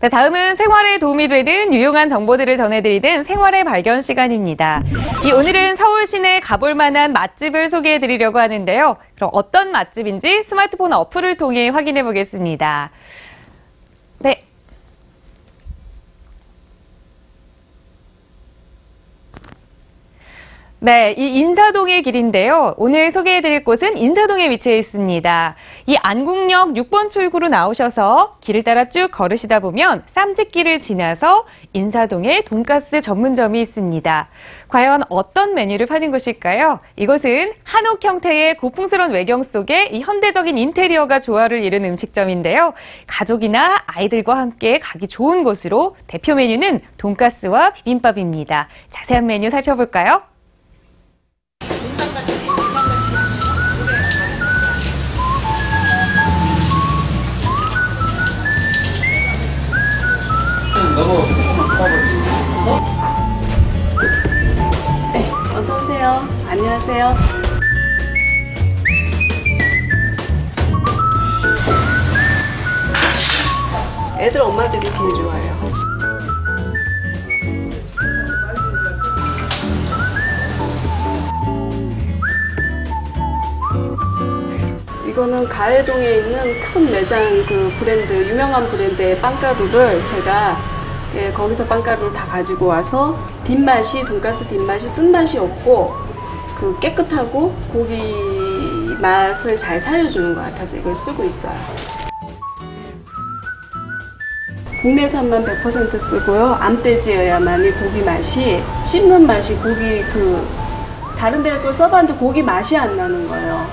네, 다음은 생활에 도움이 되는 유용한 정보들을 전해드리는 생활의 발견 시간입니다. 이 오늘은 서울 시내 가볼 만한 맛집을 소개해드리려고 하는데요. 그럼 어떤 맛집인지 스마트폰 어플을 통해 확인해 보겠습니다. 네, 이 인사동의 길인데요. 오늘 소개해드릴 곳은 인사동에 위치해 있습니다. 이 안국역 6번 출구로 나오셔서 길을 따라 쭉 걸으시다 보면 쌈짓길을 지나서 인사동에 돈가스 전문점이 있습니다. 과연 어떤 메뉴를 파는 곳일까요? 이곳은 한옥 형태의 고풍스러운 외경 속에 이 현대적인 인테리어가 조화를 이룬 음식점인데요. 가족이나 아이들과 함께 가기 좋은 곳으로 대표 메뉴는 돈가스와 비빔밥입니다. 자세한 메뉴 살펴볼까요? 네, 어서 오세요. 안녕하세요. 애들 엄마들이 제일 좋아해요. 이거는 가해동에 있는 큰 매장 그 브랜드 유명한 브랜드의 빵가루를 제가 예, 거기서 빵가루를 다 가지고 와서 뒷맛이 돈가스 뒷맛이 쓴맛이 없고 그 깨끗하고 고기 맛을 잘 살려주는 것 같아서 이걸 쓰고 있어요. 국내산만 100% 쓰고요. 암돼지여야만이 고기 맛이 씹는 맛이 고기 그 다른 데거 써봤는데 고기 맛이 안 나는 거예요.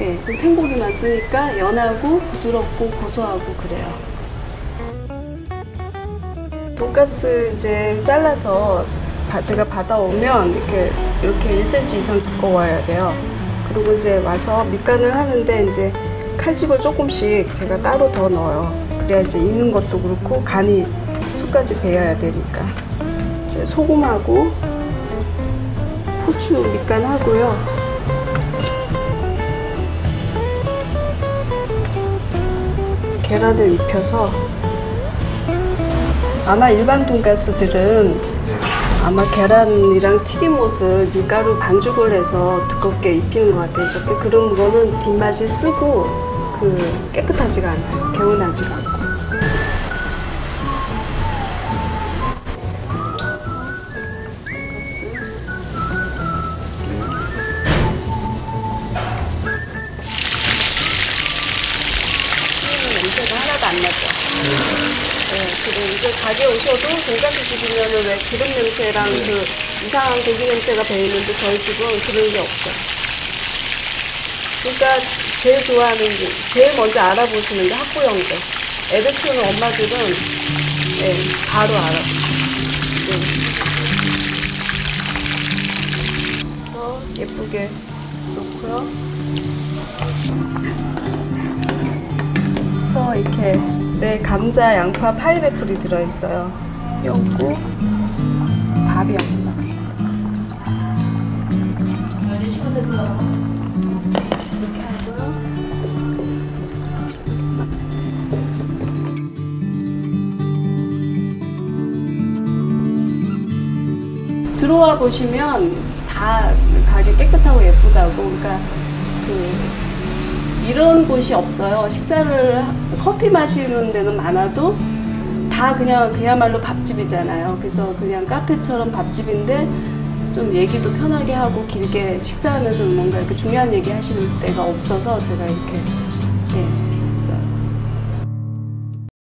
예, 그 생고기만 쓰니까 연하고 부드럽고 고소하고 그래요. 돈가스 이제 잘라서 바- 제가 받아오면 이렇게 이렇게 1cm 이상 두꺼워야 돼요. 그리고 이제 와서 밑간을 하는데 이제 칼집을 조금씩 제가 따로 더 넣어요. 그래야 이제 익는 것도 그렇고 간이 속까지 배어야 되니까. 이제 소금하고 후추 밑간 하고요. 계란을 입혀서 아마 일반 돈가스들은 아마 계란이랑 튀김옷을 밀가루 반죽을 해서 두껍게 입히는 것 같아요. 저게 그런 거는 뒷맛이 쓰고 그 깨끗하지가 않아요. 개운하지가 않고. 냄새가 하나도 안 나죠. 네, 그리고 이제 가게 오셔도 돈가스 집이면은 왜 기름 냄새랑 그 이상한 고기 냄새가 배이는데 저희 집은 그런 게 없어요. 그러니까 제일 좋아하는 게 제일 먼저 알아보시는 게 학부형들. 애들 키우는 엄마들은 네, 바로 알아. 네. 그래서 예쁘게 놓고요. 그래서 이렇게 네 감자, 양파, 파인애플이 들어있어요. 였고 밥이 없나? 이렇게 하고요. 들어와 보시면 다 가게 깨끗하고 예쁘다고 그러니까 그 이런 곳이 없어요. 식사를 하- 커피 마시는 데는 많아도 다 그냥 그야말로 밥집이잖아요. 그래서 그냥 카페처럼 밥집인데 좀 얘기도 편하게 하고 길게 식사하면서 뭔가 이렇게 중요한 얘기 하시는 때가 없어서 제가 이렇게